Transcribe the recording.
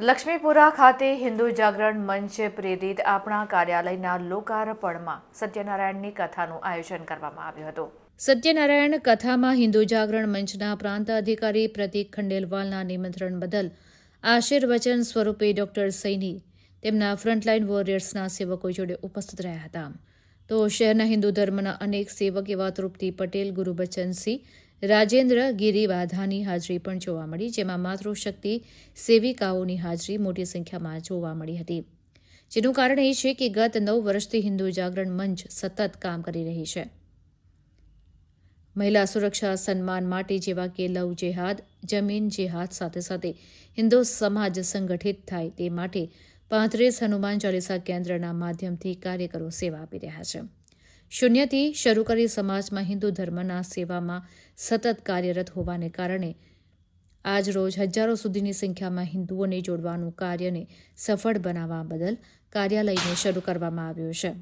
લક્ષ્મીપુરા ખાતે હિન્દુ જાગરણ મંચ પ્રેરિત આપણા કાર્યાલયના લોકાર્પણમાં સત્યનારાયણની કથાનું આયોજન કરવામાં આવ્યું હતું. સત્યનારાયણ કથામાં હિન્દુ જાગરણ મંચના પ્રાંત અધિકારી પ્રતિક ખંડેલવાલના નિમંત્રણ બદલ આશીર્વચન સ્વરૂપે ડોક્ટર સૈની, તેમના ફ્રન્ટલાઇન વોરિયર્સના સેવકો જોડે ઉપસ્થિત રહ્યા હતા. તો શહેરના હિન્દુ ધર્મના અનેક સેવક એવા તૃપ્તિ પટેલ ગુરુબચ્ચનસિંહ રાજેન્દ્ર ગિરી વાધાની હાજરી પણ જોવા મળી, જેમાં માતૃશક્તિ સેવિકાઓની હાજરી મોટી સંખ્યામાં જોવા મળી હતી. જેનું કારણ એ છે કે ગત નવ વર્ષથી હિન્દુ જાગરણ મંચ સતત કામ કરી રહી છે. મહિલા સુરક્ષા સન્માન માટે જેવા કે લવ જેહાદ, જમીન જેહાદ સાથે સાથે હિન્દુ સમાજ સંગઠિત થાય તે માટે પાંત્રીસ હનુમાન ચાલીસા કેન્દ્રના માધ્યમથી કાર્યકરો સેવા આપી રહ્યા છે. શૂન્યથી શરૂ કરી સમાજમાં હિન્દુ ધર્મના સેવામાં સતત કાર્યરત હોવાને કારણે આજ રોજ હજારો સુધીની સંખ્યામાં હિન્દુઓને જોડવાનું કાર્યને સફળ બનાવવા બદલ કાર્યાલયને શરૂ કરવામાં આવ્યું છે.